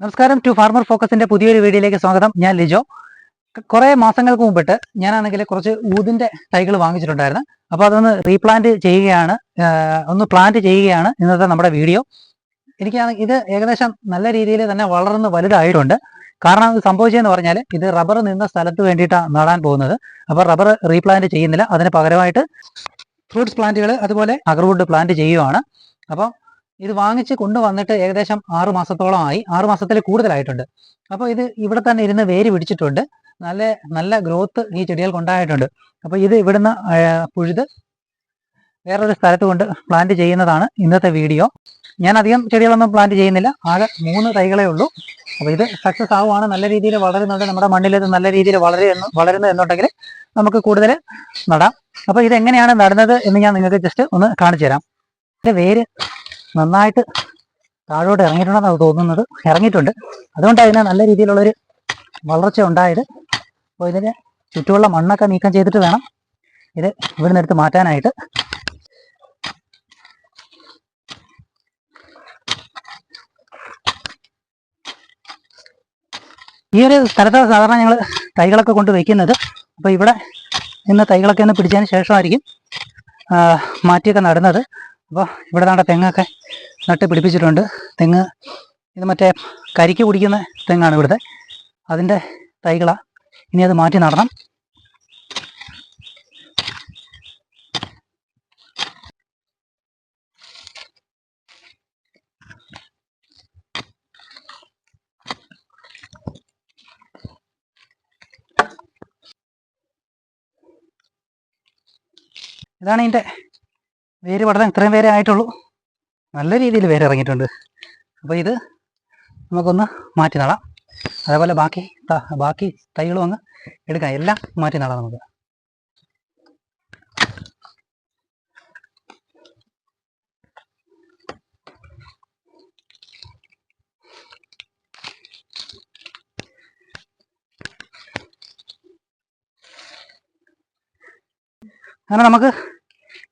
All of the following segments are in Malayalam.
നമസ്കാരം ടു ഫാർമർ ഫോക്കസിന്റെ പുതിയൊരു വീഡിയോയിലേക്ക് സ്വാഗതം. ഞാൻ ലിജോ. കുറെ മാസങ്ങൾക്ക് മുമ്പിട്ട് ഞാനാണെങ്കിൽ കുറച്ച് ഊതിന്റെ തൈകൾ വാങ്ങിച്ചിട്ടുണ്ടായിരുന്നു. അപ്പോൾ അതൊന്ന് റീപ്ലാന്റ് ചെയ്യുകയാണ്. ഒന്ന് പ്ലാന്റ് ചെയ്യുകയാണ് ഇന്നത്തെ നമ്മുടെ വീഡിയോ. എനിക്കാണ് ഇത് ഏകദേശം നല്ല രീതിയിൽ തന്നെ വളർന്ന് വലുതായിട്ടുണ്ട്. കാരണം ഇത് സംഭവിച്ചതെന്ന് പറഞ്ഞാൽ ഇത് റബ്ബർ നിന്ന സ്ഥലത്ത് വേണ്ടിയിട്ടാണ് നടാൻ പോകുന്നത്. അപ്പോൾ റബ്ബർ റീപ്ലാന്റ് ചെയ്യുന്നില്ല. അതിന് പകരമായിട്ട് ഫ്രൂട്ട്സ് പ്ലാന്റുകൾ അതുപോലെ അഗർവുഡ് പ്ലാന്റ് ചെയ്യുവാണ്. അപ്പോൾ ഇത് വാങ്ങിച്ച് കൊണ്ടുവന്നിട്ട് ഏകദേശം ആറു മാസത്തോളമായി ആറു മാസത്തിൽ കൂടുതലായിട്ടുണ്ട്. അപ്പോൾ ഇത് ഇവിടെ തന്നെ ഇരുന്ന് വേര് പിടിച്ചിട്ടുണ്ട്. നല്ല നല്ല ഗ്രോത്ത് ഈ ചെടികൾക്ക് ഉണ്ടായിട്ടുണ്ട്. അപ്പോൾ ഇത് ഇവിടുന്ന് പുഴുത് വേറൊരു സ്ഥലത്ത് കൊണ്ട് പ്ലാന്റ് ചെയ്യുന്നതാണ് ഇന്നത്തെ വീഡിയോ ഞാൻ അധികം ചെടികളൊന്നും പ്ലാന്റ് ചെയ്യുന്നില്ല. ആകെ മൂന്ന് തൈകളേ ഉള്ളൂ. അപ്പോൾ ഇത് സക്സസ് ആവുകയാണ് നല്ല രീതിയിൽ വളരുന്നുണ്ട്. നമ്മുടെ മണ്ണിൽ ഇത് നല്ല രീതിയിൽ വളരുന്നു വളരുന്നു എന്നുണ്ടെങ്കിൽ നമുക്ക് കൂടുതൽ നടാം. അപ്പോൾ ഇത് എങ്ങനെയാണ് നടുന്നത് എന്ന് ഞാൻ നിങ്ങൾക്ക് ജസ്റ്റ് ഒന്ന് കാണിച്ചു തരാം. വേര് നന്നായിട്ട് താഴോട്ട് ഇറങ്ങിയിട്ടുണ്ടെന്നാണ് തോന്നുന്നത്. ഇറങ്ങിയിട്ടുണ്ട്. അതുകൊണ്ട് അതിന് നല്ല രീതിയിലുള്ളൊരു വളർച്ച ഉണ്ടായത്. അപ്പോൾ ഇതിന് ചുറ്റുമുള്ള മണ്ണൊക്കെ നീക്കം ചെയ്തിട്ട് വേണം ഇത് ഇവിടെ നിന്നെടുത്ത് മാറ്റാനായിട്ട്. ഈ ഒരു സ്ഥലത്താണ് സാധാരണ ഞങ്ങൾ തൈകളൊക്കെ കൊണ്ട് വയ്ക്കുന്നത് അപ്പോൾ ഇവിടെ നിന്ന് തൈകളൊക്കെ ഒന്ന് പിടിച്ചതിന് ശേഷമായിരിക്കും മാറ്റിയൊക്കെ നടുന്നത്. അപ്പോൾ ഇവിടെ നാണ്ട തെങ്ങൊക്കെ നട്ട് പിടിപ്പിച്ചിട്ടുണ്ട്. തെങ്ങ് ഇത് മറ്റേ കരിക്ക് കുടിക്കുന്ന തെങ്ങാണ് ഇവിടുത്തെ. അതിന്റെ തൈകളാണ് ഇനി അത് മാറ്റി നടണം. ഇതാണ് ഇതിന്റെ വേര് പഠനം ഇത്രയും പേരെ ആയിട്ടുള്ളൂ. നല്ല രീതിയിൽ വേര് ഇറങ്ങിയിട്ടുണ്ട്. അപ്പോൾ ഇത് നമുക്കൊന്ന് മാറ്റി നടാം. അതേപോലെ ബാക്കി ബാക്കി തൈകളും അങ്ങ് എടുക്കാം. എല്ലാം മാറ്റി നടാം നമുക്ക്. അങ്ങനെ നമുക്ക്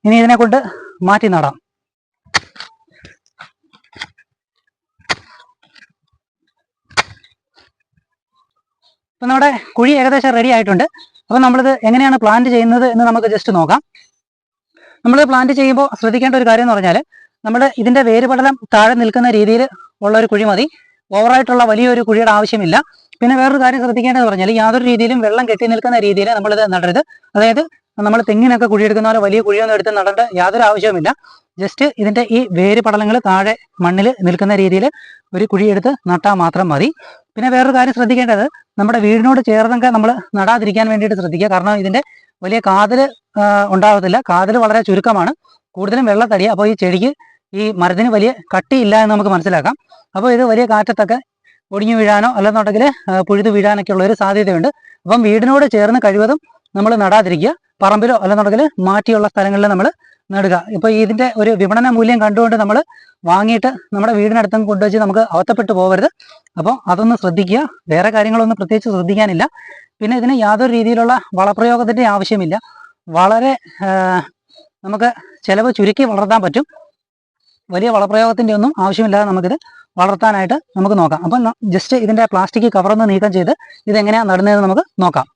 ഇനി ഇതിനെ കൊണ്ട് മാറ്റി നടാം. ഇപ്പം നമ്മുടെ കുഴി ഏകദേശം റെഡി ആയിട്ടുണ്ട്. അപ്പൊ നമ്മളിത് എങ്ങനെയാണ് പ്ലാന്റ് ചെയ്യുന്നത് എന്ന് നമുക്ക് ജസ്റ്റ് നോക്കാം. നമ്മൾ പ്ലാന്റ് ചെയ്യുമ്പോൾ ശ്രദ്ധിക്കേണ്ട ഒരു കാര്യം എന്ന് പറഞ്ഞാൽ നമ്മൾ ഇതിന്റെ വേരുപടലം താഴെ നിൽക്കുന്ന രീതിയിൽ ഉള്ള ഒരു കുഴി മതി. ഓവറായിട്ടുള്ള വലിയൊരു കുഴിയുടെ ആവശ്യമില്ല. പിന്നെ വേറൊരു കാര്യം ശ്രദ്ധിക്കേണ്ടതെന്ന് പറഞ്ഞാൽ യാതൊരു രീതിയിലും വെള്ളം കെട്ടി നിൽക്കുന്ന രീതിയിൽ നമ്മളിത് നടരുത്. അതായത് നമ്മൾ തെങ്ങിനൊക്കെ കുഴിയെടുക്കുന്ന പോലെ വലിയ കുഴിയൊന്നും എടുത്ത് നടേണ്ട യാതൊരു ആവശ്യവുമില്ല. ജസ്റ്റ് ഇതിന്റെ ഈ വേര് പടലങ്ങൾ താഴെ മണ്ണിൽ നിൽക്കുന്ന രീതിയിൽ ഒരു കുഴിയെടുത്ത് നട്ടാൽ മാത്രം മതി. പിന്നെ വേറൊരു കാര്യം ശ്രദ്ധിക്കേണ്ടത് നമ്മുടെ വീടിനോട് ചേർന്നൊക്കെ നമ്മൾ നടാതിരിക്കാൻ വേണ്ടിയിട്ട് ശ്രദ്ധിക്കുക. കാരണം ഇതിന്റെ വലിയ കാതൽ ഉണ്ടാവത്തില്ല. കാതൽ വളരെ ചുരുക്കമാണ്. കൂടുതലും വെള്ളത്തടി അപ്പോൾ ഈ ചെടിക്ക് ഈ മരത്തിന് വലിയ കട്ടിയില്ല എന്ന് നമുക്ക് മനസ്സിലാക്കാം. അപ്പോൾ ഇത് വലിയ കാറ്റത്തൊക്കെ ഒടിഞ്ഞു വീഴാനോ അല്ലെന്നുണ്ടെങ്കിൽ പുഴുതു വീഴാനൊക്കെ ഉള്ള ഒരു സാധ്യതയുണ്ട്. അപ്പം വീടിനോട് ചേർന്ന് കഴിവതും നമ്മൾ നടാതിരിക്കുക. പറമ്പിലോ അല്ലെന്നുണ്ടെങ്കിൽ മാറ്റിയുള്ള സ്ഥലങ്ങളിൽ നമ്മൾ നടുക. ഇപ്പോൾ ഇതിന്റെ ഒരു വിപണന മൂല്യം കണ്ടുകൊണ്ട് നമ്മൾ വാങ്ങിയിട്ട് നമ്മുടെ വീടിനടുത്തും കൊണ്ടുവച്ച് നമുക്ക് അവത്തപ്പെട്ടു പോകരുത്. അപ്പോൾ അതൊന്ന് ശ്രദ്ധിക്കുക. വേറെ കാര്യങ്ങളൊന്നും പ്രത്യേകിച്ച് ശ്രദ്ധിക്കാനില്ല. പിന്നെ ഇതിന് യാതൊരു രീതിയിലുള്ള വളപ്രയോഗത്തിന്റെ ആവശ്യമില്ല. വളരെ നമുക്ക് ചിലവ് ചുരുക്കി വളർത്താൻ പറ്റും. വലിയ വളപ്രയോഗത്തിന്റെ ഒന്നും ആവശ്യമില്ലാതെ നമുക്കിത് വളർത്താനായിട്ട് നമുക്ക് നോക്കാം. അപ്പം ജസ്റ്റ് ഇതിന്റെ പ്ലാസ്റ്റിക് കവറൊന്ന് നീക്കം ചെയ്ത് ഇത് എങ്ങനെയാണ് നടുന്നതെന്ന് നമുക്ക് നോക്കാം.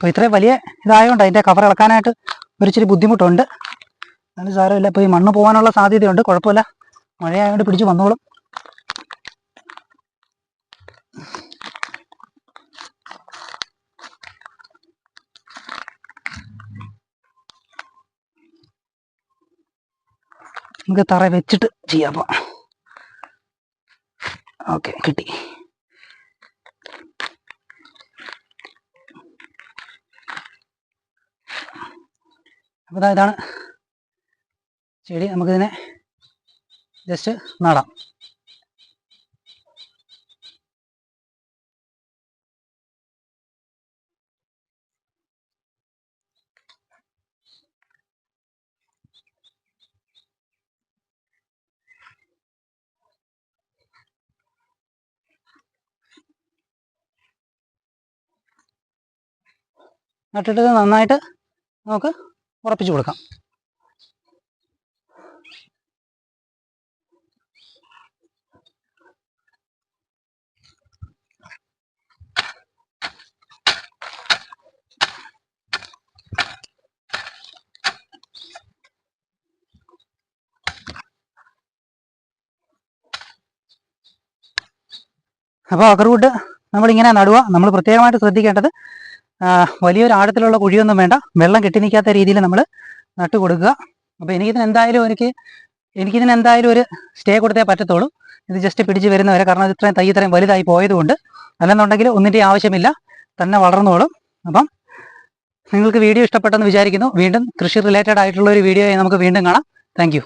അപ്പോൾ ഇത്രയും വലിയ ഇതായതുകൊണ്ട് അതിന്റെ കവർ ഇളക്കാനായിട്ട് ഒരിച്ചിരി ബുദ്ധിമുട്ടുണ്ട്. അതിന് സാരമില്ല ഇപ്പോൾ ഈ മണ്ണ് പോകാനുള്ള സാധ്യതയുണ്ട്. കുഴപ്പമില്ല. മഴയായതുകൊണ്ട് പിടിച്ച് വന്നോളും. നമുക്ക് തറ വെച്ചിട്ട് ചെയ്യാം അപ്പോൾ ഓക്കെ കിട്ടി. അപ്പോൾ ഇതാണ്. ചെടി നമുക്കിതിനെ ജസ്റ്റ് നടാം. നട്ടിട്ടത് നന്നായിട്ട് നമുക്ക് ഉറപ്പിച്ചു കൊടുക്കാം. അപ്പോൾ അക്കർവുഡ് നമ്മളിങ്ങനെ നടുക നമ്മൾ പ്രത്യേകമായിട്ട് ശ്രദ്ധിക്കേണ്ടത് വലിയൊരു ആഴത്തിലുള്ള കുഴിയൊന്നും വേണ്ട. വെള്ളം കെട്ടി നിൽക്കാത്ത രീതിയിൽ നമ്മൾ നട്ട് കൊടുക്കുക അപ്പോൾ എനിക്കിതിന് എന്തായാലും എനിക്ക് എനിക്കിതിന് എന്തായാലും ഒരു സ്റ്റേ കൊടുത്തേ പറ്റത്തുള്ളൂ. ഇത് ജസ്റ്റ് പിടിച്ച് വരുന്നവരെ കാരണം ഇത് ഇത്രയും തൈ ഇത്രയും വലുതായി പോയതുകൊണ്ട് അല്ലെന്നുണ്ടെങ്കിൽ ഒന്നിന്റെ ആവശ്യമില്ല. തന്നെ വളർന്നോളും. അപ്പം നിങ്ങൾക്ക് വീഡിയോ ഇഷ്ടപ്പെട്ടെന്ന് വിചാരിക്കുന്നു. വീണ്ടും കൃഷി റിലേറ്റഡ് ആയിട്ടുള്ള ഒരു വീഡിയോ നമുക്ക് വീണ്ടും കാണാം. താങ്ക്